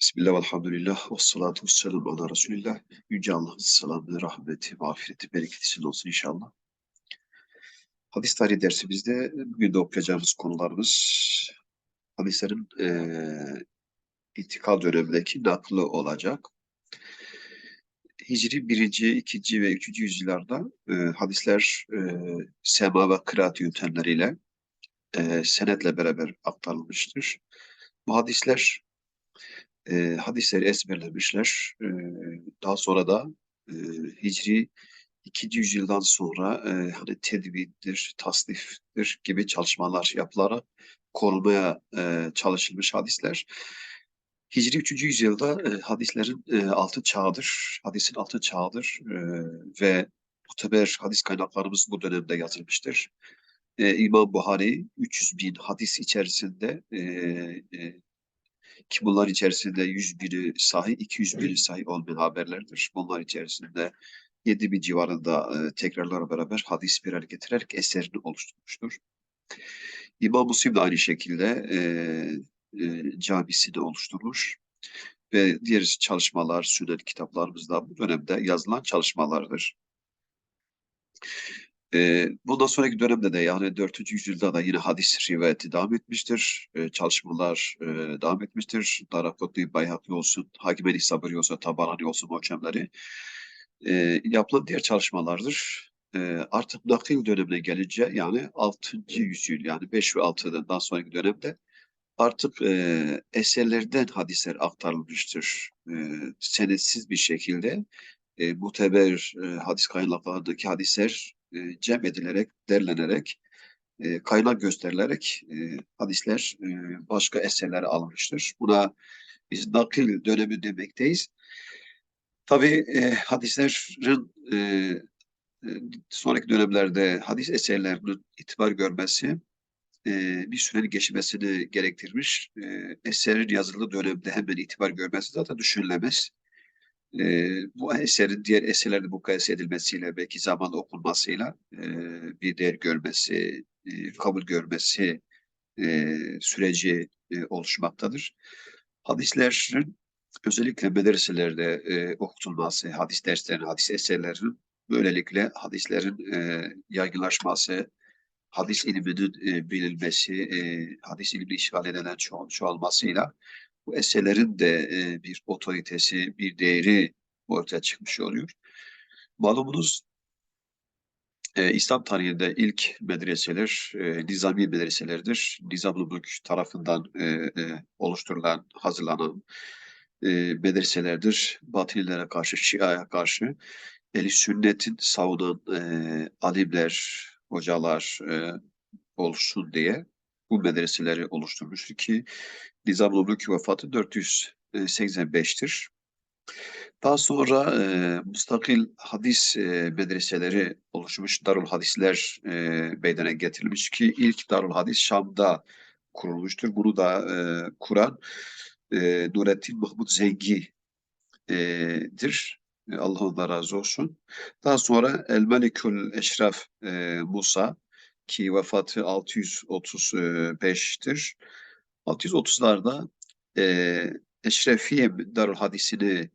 Bismillah, velhamdülillah, ve salatu ve selamu ala Resulillah. Yüce Allah'ın selamı, rahmeti, mağfireti, bereketi sizin olsun inşallah. Hadis tarihi dersimizde bugün de okuyacağımız konularımız hadislerin eee itikal dönemindeki naklı olacak. Hicri 1. 2. ve 3. yüzyıllarda e, hadisler e, sema ve kıraat yöntemleriyle e, senetle beraber aktarılmıştır. Bu hadisler e, hadisleri ezberlemişler. E, daha sonra da e, Hicri 2. yüzyıldan sonra e, hani tedvindir, tasniftir gibi çalışmalar yapılarak korumaya e, çalışılmış hadisler. Hicri 3. yüzyılda e, hadislerin e, altı çağıdır, hadisin altı çağıdır e, ve muteber hadis kaynaklarımız bu dönemde yazılmıştır. E, İmam Buhari 300 bin hadis içerisinde e, e, ki bunlar içerisinde 100 bini sahih, 200 bini sahih olmayan haberlerdir. Bunlar içerisinde 7 bin civarında e, tekrarlarla beraber hadis bir araya getirerek eserini oluşturmuştur. İmam Müslim de aynı şekilde e, e, camisini oluşturmuş ve diğer çalışmalar, sünnet kitaplarımızda bu dönemde yazılan çalışmalardır. E, bundan sonraki dönemde de yani 4. yüzyılda da yine hadis rivayeti devam etmiştir. E, çalışmalar e, devam etmiştir. Darakotli, Bayhaki olsun, Hakim-i Sabri olsun, Tabarani olsun muhkemleri. E, yapılan diğer çalışmalardır. E, artık nakil dönemine gelince yani 6. yüzyıl yani 5 ve 6'dan sonraki dönemde artık e, eserlerden hadisler aktarılmıştır. E, senetsiz bir şekilde e, muteber e, hadis kaynaklarındaki hadisler e, cem edilerek, derlenerek, e, kaynak gösterilerek e, hadisler e, başka eserlere alınmıştır. Buna biz nakil dönemi demekteyiz. Tabii e, hadislerin e, e, sonraki dönemlerde hadis eserlerinin itibar görmesi e, bir sürenin geçmesini gerektirmiş. E, eserin yazılı dönemde hemen itibar görmesi zaten düşünülemez. E, bu eserin diğer eserlerle mukayese edilmesiyle belki zamanla okunmasıyla e, bir değer görmesi, e, kabul görmesi e, süreci e, oluşmaktadır. Hadislerin özellikle medreselerde e, okutulması, hadis derslerinin, hadis eserlerinin böylelikle hadislerin e, yaygınlaşması, hadis ilminin e, bilinmesi, e, hadis ilmi işgal edilen ço çoğalmasıyla bu eserlerin de e, bir otoritesi, bir değeri ortaya çıkmış oluyor. Malumunuz e, İslam tarihinde ilk medreseler e, nizami medreselerdir. Nizam-ı Mülk tarafından e, e, oluşturulan, hazırlanan e, medreselerdir. Batılilere karşı, Şia'ya karşı eli sünnetin savunan e, alimler, hocalar e, olsun diye bu medreseleri oluşturmuştur ki Nizam-ı Mülk vefatı 485'tir. Daha sonra e, mustakil hadis e, medreseleri oluşmuş, Darul Hadisler e, meydana getirilmiş ki ilk Darul Hadis Şam'da kurulmuştur. Bunu da e, kuran e, Nurettin Mahmud Zengi'dir. E, Allah ondan razı olsun. Daha sonra El Melikül Eşraf e, Musa ki vefatı 635'tir. 630'larda e, Eşrefiye Darul Hadisini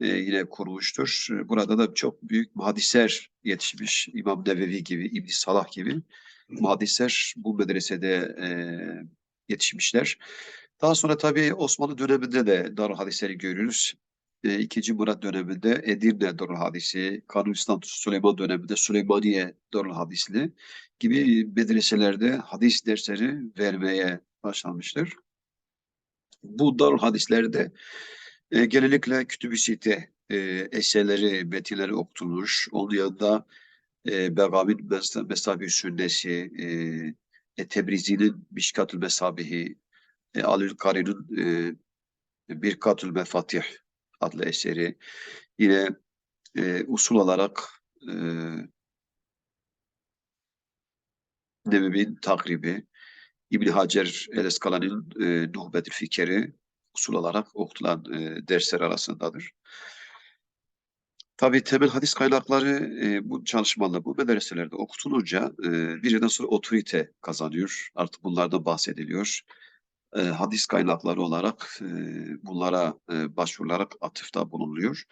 e, yine kurmuştur. Burada da çok büyük muhaddisler yetişmiş. İmam Nevevi gibi, İbn Salah gibi muhaddisler bu medresede e, yetişmişler. Daha sonra tabii Osmanlı döneminde de Darul Hadisleri görürüz. E, İkinci Murat döneminde Edirne Darul Hadisi, Kanuni Süleyman döneminde Süleymaniye Darul Hadisli gibi medreselerde hadis dersleri vermeye başlanmıştır. Bu Darul Hadislerde e, genellikle kütüb-i site e, eserleri, metinleri okutulmuş. Onun yanında e, Begavi'nin Mesabi Sünnesi, e, e, Tebrizi'nin Mişkatül Mesabihi, e, Alül Kari'nin e, Birkatül Mefatih adlı eseri. Yine e, usul olarak e, Nebevi'nin takribi, İbn Hacer el-Eskalani'nin e, Nuhbetül Fikeri usul olarak okutulan e, dersler arasındadır. Tabii temel hadis kaynakları e, bu çalışmalar, bu medreselerde okutulunca e, bir yerden sonra otorite kazanıyor. Artık bunlardan bahsediliyor. E, hadis kaynakları olarak e, bunlara e, başvurularak atıfta bulunuluyor.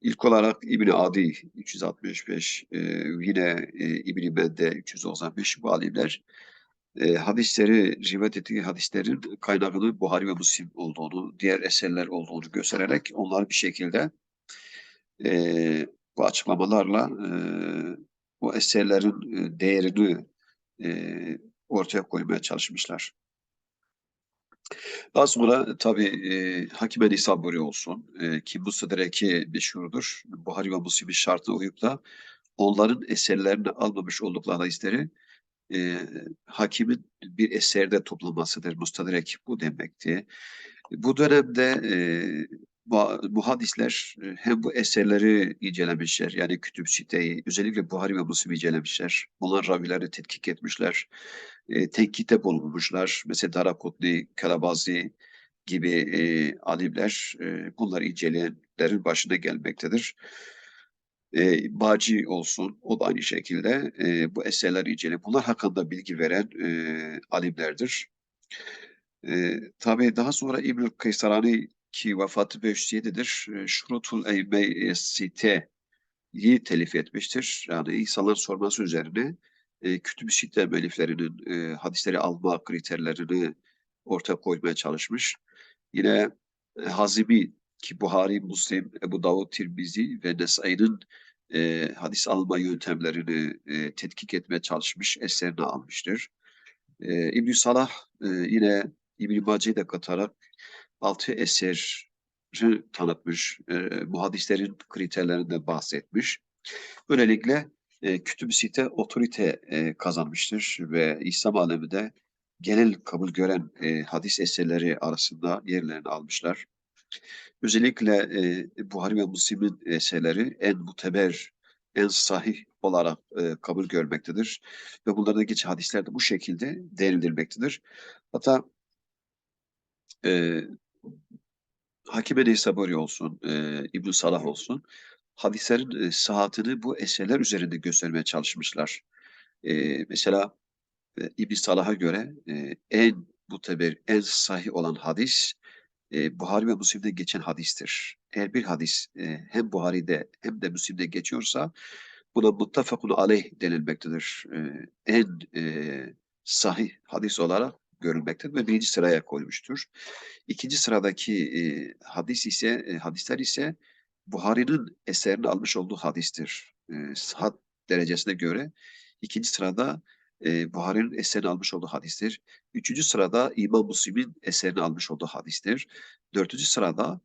İlk olarak İbni Adi 365, e, yine e, İbni Mende 395 bu alimler e, hadisleri, rivayet ettiği hadislerin kaynağını Buhari ve Müslim olduğunu, diğer eserler olduğunu göstererek onlar bir şekilde e, bu açıklamalarla e, bu eserlerin e, değerini e, ortaya koymaya çalışmışlar. Daha sonra tabii e, Hakime Nisaburi olsun e, ki bu Sıdreki meşhurdur. Buhari ve Müslim'in şartına uyup da onların eserlerini almamış oldukları hadisleri e, hakimin bir eserde toplamasıdır. Mustadrek bu demekti. Bu dönemde e, bu, hadisler e, hem bu eserleri incelemişler. Yani Kütüb Site'yi özellikle Buhari ve Müslim incelemişler. Bunlar ravileri tetkik etmişler. E, tenkite bulunmuşlar. Mesela Darakutni, Karabazi gibi e, alimler e, bunları inceleyenlerin başına gelmektedir. E, Baci olsun, o da aynı şekilde e, bu eserleri inceleyip bunlar hakkında bilgi veren e, alimlerdir. E, tabii daha sonra İbnül Kaysarani ki vefatı 507'dir. E, Şurutul Eyme Site'yi telif etmiştir. Yani insanların sorması üzerine e, Kütüb-i Sitte müelliflerinin e, hadisleri alma kriterlerini ortaya koymaya çalışmış. Yine e, Hazimi ki Buhari, Müslim, Ebu Davud, Tirmizi ve Nesai'nin e, hadis alma yöntemlerini e, tetkik etmeye çalışmış, eserini almıştır. E, İbn Salah e, yine İbn Mace'yi de katarak altı eseri tanıtmış, e, bu hadislerin kriterlerinden bahsetmiş. Böylelikle e, kütüb site otorite e, kazanmıştır ve İslam aleminde genel kabul gören e, hadis eserleri arasında yerlerini almışlar. Özellikle e, Buhari ve Müslim'in eserleri en muteber, en sahih olarak e, kabul görmektedir. Ve bunlarda geçen hadisler de bu şekilde değerlendirilmektedir. Hatta e, Hakim Neysaburi olsun, e, ibn Salah olsun, hadislerin e, sıhhatini bu eserler üzerinde göstermeye çalışmışlar. E, mesela e, ibn Salah'a göre e, en muteber, en sahih olan hadis e, Buhari ve Müslim'de geçen hadistir. Eğer bir hadis e, hem Buhari'de hem de Müslim'de geçiyorsa buna muttefakun aleyh denilmektedir. E, en e, sahih hadis olarak görülmektedir ve birinci sıraya koymuştur. İkinci sıradaki e, hadis ise e, hadisler ise Buhari'nin eserini almış olduğu hadistir. E, sıhhat derecesine göre ikinci sırada e, Buhari'nin eserini almış olduğu hadistir. Üçüncü sırada İmam Müslim'in eserini almış olduğu hadistir. Dördüncü sırada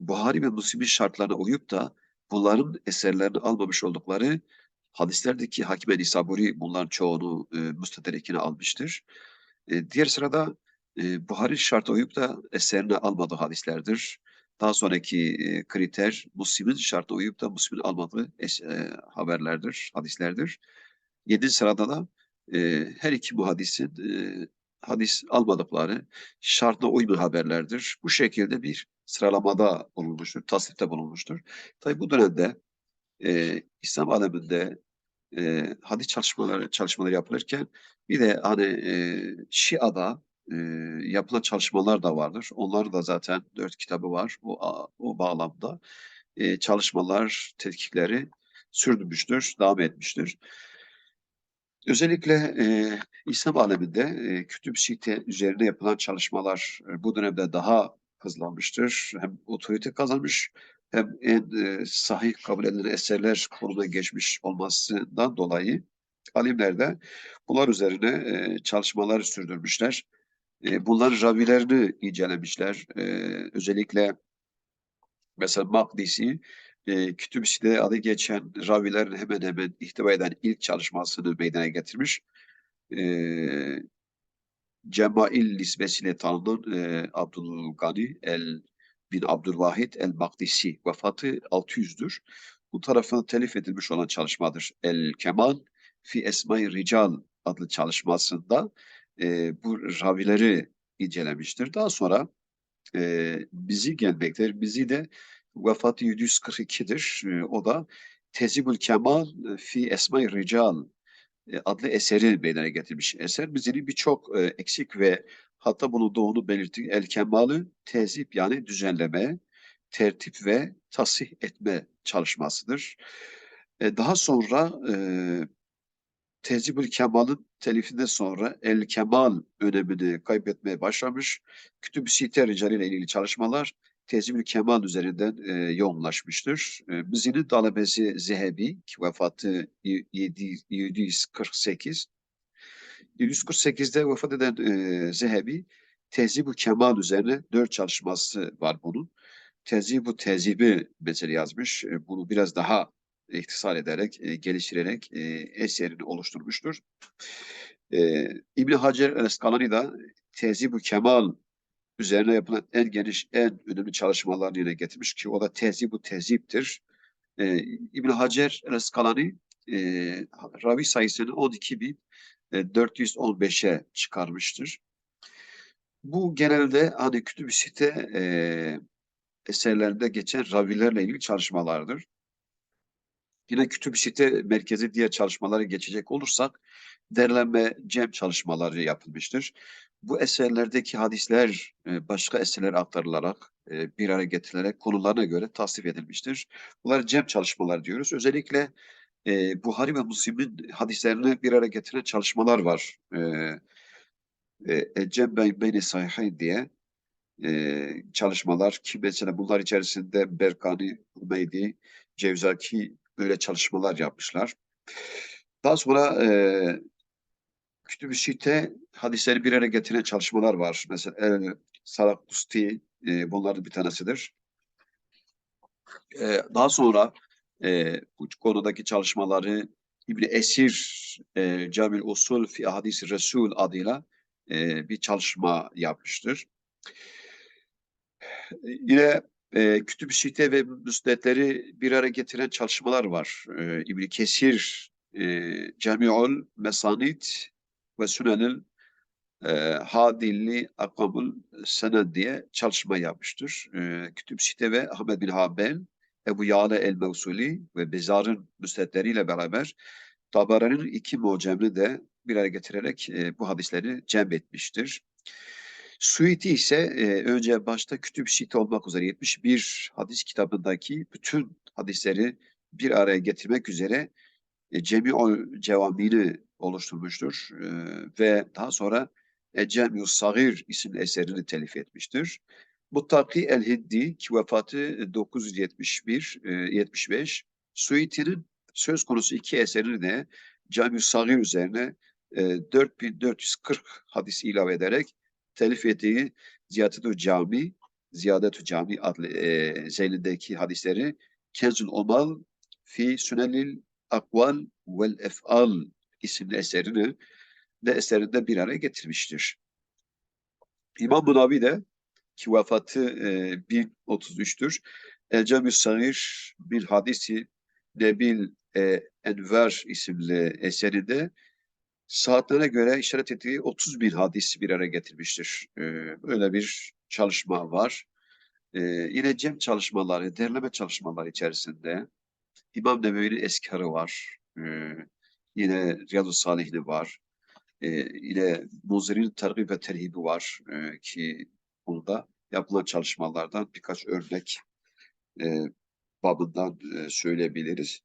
Buhari ve Müslim'in şartlarına uyup da bunların eserlerini almamış oldukları hadislerdeki Hakim Nisaburi bunların çoğunu e, müstedrekine almıştır. E, diğer sırada e, Buhari şartı uyup da eserini almadığı hadislerdir. Daha sonraki e, kriter Müslim'in şartı uyup da Müslim'in almadığı es, e, haberlerdir, hadislerdir. Yedinci sırada da e, her iki muhadisin e, hadis almadıkları şartına uymayan haberlerdir. Bu şekilde bir sıralamada bulunmuştur, tasnifte bulunmuştur. Tabi bu dönemde e, İslam aleminde e, hadis çalışmaları çalışmaları yapılırken bir de hani e, Şia'da e, yapılan çalışmalar da vardır. Onlar da zaten dört kitabı var o, o bağlamda. E, çalışmalar, tetkikleri sürdürmüştür, devam etmiştir. Özellikle e, İslam aleminde e, kütüb site üzerine yapılan çalışmalar e, bu dönemde daha hızlanmıştır. Hem otorite kazanmış hem en e, sahih kabul edilen eserler konuna geçmiş olmasından dolayı alimler de bunlar üzerine e, çalışmalar sürdürmüşler. E, bunların ravilerini incelemişler. E, özellikle mesela Makdisi e, Kütüb-i adı geçen ravilerin hemen hemen ihtiva eden ilk çalışmasını meydana getirmiş. E, Cemail nisbesiyle tanınan e, Abdülgani el bin Abdülvahid el Makdisi vefatı 600'dür. Bu tarafından telif edilmiş olan çalışmadır. El Kemal fi Esma-i Rical adlı çalışmasında e, bu ravileri incelemiştir. Daha sonra e, bizi gelmektedir. Bizi de vefatı 742'dir. E, o da Tezibül Kemal fi Esma-i Rical e, adlı eseri meydana getirmiş. Eser bizini birçok e, eksik ve hatta bulunduğunu belirtti. El kemalü tezip yani düzenleme, tertip ve tasih etme çalışmasıdır. E, daha sonra e, Tezibül Kemal'ın telifinden sonra El Kemal önemini kaybetmeye başlamış. Kütüb-i Sitte ricaliyle ilgili çalışmalar Tezibül Kemal üzerinden e, yoğunlaşmıştır. E, Müzi'nin talebesi Zehebi ki vefatı 7, 748 748'de vefat eden e, Zehebi Tezib-ü Kemal üzerine dört çalışması var bunun. Tezib-ü Tezib'i mesela yazmış. E, bunu biraz daha ihtisar ederek, e, geliştirerek e, eserini oluşturmuştur. E, İbn Hacer el-Eskalani da Tezib-ü Kemal üzerine yapılan en geniş, en önemli çalışmalarını yine getirmiş ki o da Tezib-ü Tezib'tir. E, İbn Hacer el-Eskalani e, ravi sayısını 12.415'e çıkarmıştır. Bu genelde hani kütüb-i site e, eserlerinde geçen ravilerle ilgili çalışmalardır. Yine kütüb-i site merkezi diğer çalışmalara geçecek olursak derleme cem çalışmaları yapılmıştır. Bu eserlerdeki hadisler e, başka eserlere aktarılarak e, bir araya getirilerek konularına göre tasnif edilmiştir. Bunlar cem çalışmalar diyoruz. Özellikle e, Buhari ve Müslim'in hadislerini bir araya getiren çalışmalar var. E, e, Cem Beyni Sahihayn diye e, çalışmalar ki mesela bunlar içerisinde Berkani, Hümeydi, Cevzaki böyle çalışmalar yapmışlar. Daha sonra e, Kütüb-i Site hadisleri bir araya getiren çalışmalar var. Mesela e, Saraklusti e, bunlardan bir tanesidir. E, daha sonra e, bu konudaki çalışmaları İbn Esir e, Camil Usul fi Hadis Resul adıyla e, bir çalışma yapmıştır. Yine e, Kütüb-i Site ve Müsnetleri bir araya getiren çalışmalar var. E, ibn Kesir e, Cami'ul Mesanit ve Sünenil e, Hadilli Akamul Sened diye çalışma yapmıştır. E, Kütüb-i Site ve Ahmet bin Habel Ebu Yale el-Mevsuli ve Bezar'ın müsnetleriyle beraber Tabarani'nin iki mucemini de bir araya getirerek e, bu hadisleri cem etmiştir. Suiti ise e, önce başta Kütüb Şit olmak üzere 71 hadis kitabındaki bütün hadisleri bir araya getirmek üzere e, Cemi Cevamini oluşturmuştur e, ve daha sonra e, Cemi'us Sagir isimli eserini telif etmiştir. Muttaki el-Hindi ki vefatı 971 e, 75 Suiti'nin söz konusu iki eserini de Cami Sagir üzerine e, 4440 hadis ilave ederek telif ettiği Ziyadet-ü Cami, Ziyadet-ü Cami adlı e, zeylindeki hadisleri Kenzul Omal fi Sünelil Akval vel Ef'al isimli eserini de eserinde bir araya getirmiştir. İmam Munavi de ki vefatı e, 1033'tür. El Cami Sagir bir hadisi Nebil e, Enver isimli eserinde saatlerine göre işaret ettiği 30 bin hadis bir araya getirmiştir. E, böyle bir çalışma var. E, yine cem çalışmaları, derleme çalışmaları içerisinde İmam Nebevi'nin eskarı var. E, yine Riyadu Salihli var. E, yine Muzir'in tergib ve terhibi var e, ki burada yapılan çalışmalardan birkaç örnek e, babından e, söyleyebiliriz.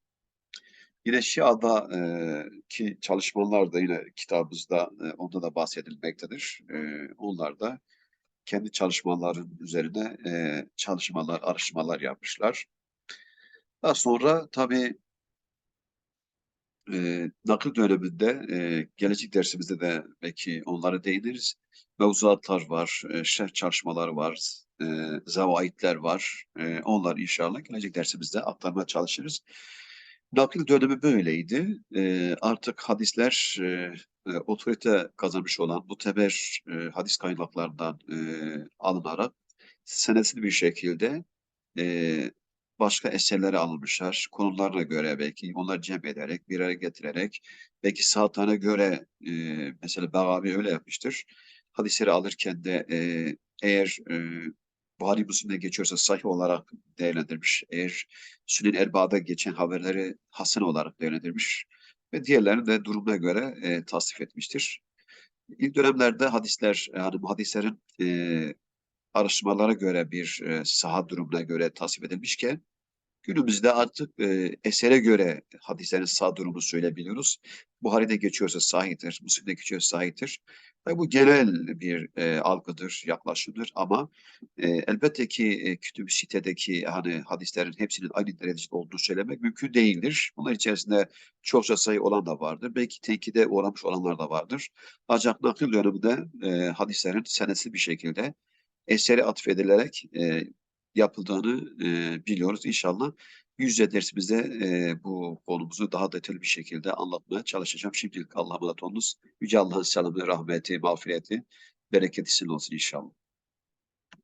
Yine Şia'da e, ki çalışmalar da yine kitabımızda e, onda da bahsedilmektedir. E, onlar da kendi çalışmaların üzerine e, çalışmalar, araştırmalar yapmışlar. Daha sonra tabii e, nakil döneminde e, gelecek dersimizde de belki onlara değiniriz. Mevzuatlar var, e, şerh çalışmaları var, e, zavaitler var. E, onlar inşallah gelecek dersimizde aktarmaya çalışırız. Nakil dönemi böyleydi. E, artık hadisler e, e, otorite kazanmış olan bu teber e, hadis kaynaklarından alınarak senetli bir şekilde başka eserlere alınmışlar. Konularına göre belki onlar cem ederek, bir araya getirerek belki saatlerine göre e, mesela Begavi öyle yapmıştır. Hadisleri alırken de e, eğer e, Buhari Müslim'de geçiyorsa sahih olarak değerlendirmiş. Eğer Sünen Erba'da geçen haberleri hasen olarak değerlendirmiş ve diğerlerini de durumuna göre e, tasnif etmiştir. İlk dönemlerde hadisler, yani bu hadislerin e, araştırmalara göre bir e, saha durumuna göre tasvip edilmişken günümüzde artık e, esere göre hadislerin sağ durumunu söyleyebiliyoruz. Buhari'de geçiyorsa sahihtir, Müslim'de geçiyorsa sahihtir. Ve bu genel bir e, algıdır, yaklaşımdır ama e, elbette ki e, kütüb-i sitedeki hani hadislerin hepsinin aynı derecede olduğunu söylemek mümkün değildir. Bunlar içerisinde çokça sayı olan da vardır. Belki tenkide uğramış olanlar da vardır. Ancak nakil döneminde e, hadislerin senetli bir şekilde eseri atfedilerek e, yapıldığını e, biliyoruz. İnşallah yüz yüze dersimizde e, bu konumuzu daha detaylı bir şekilde anlatmaya çalışacağım. Şimdilik Allah'a emanet olunuz. Yüce Allah'ın selamı, rahmeti, mağfireti, bereketi sizin olsun inşallah.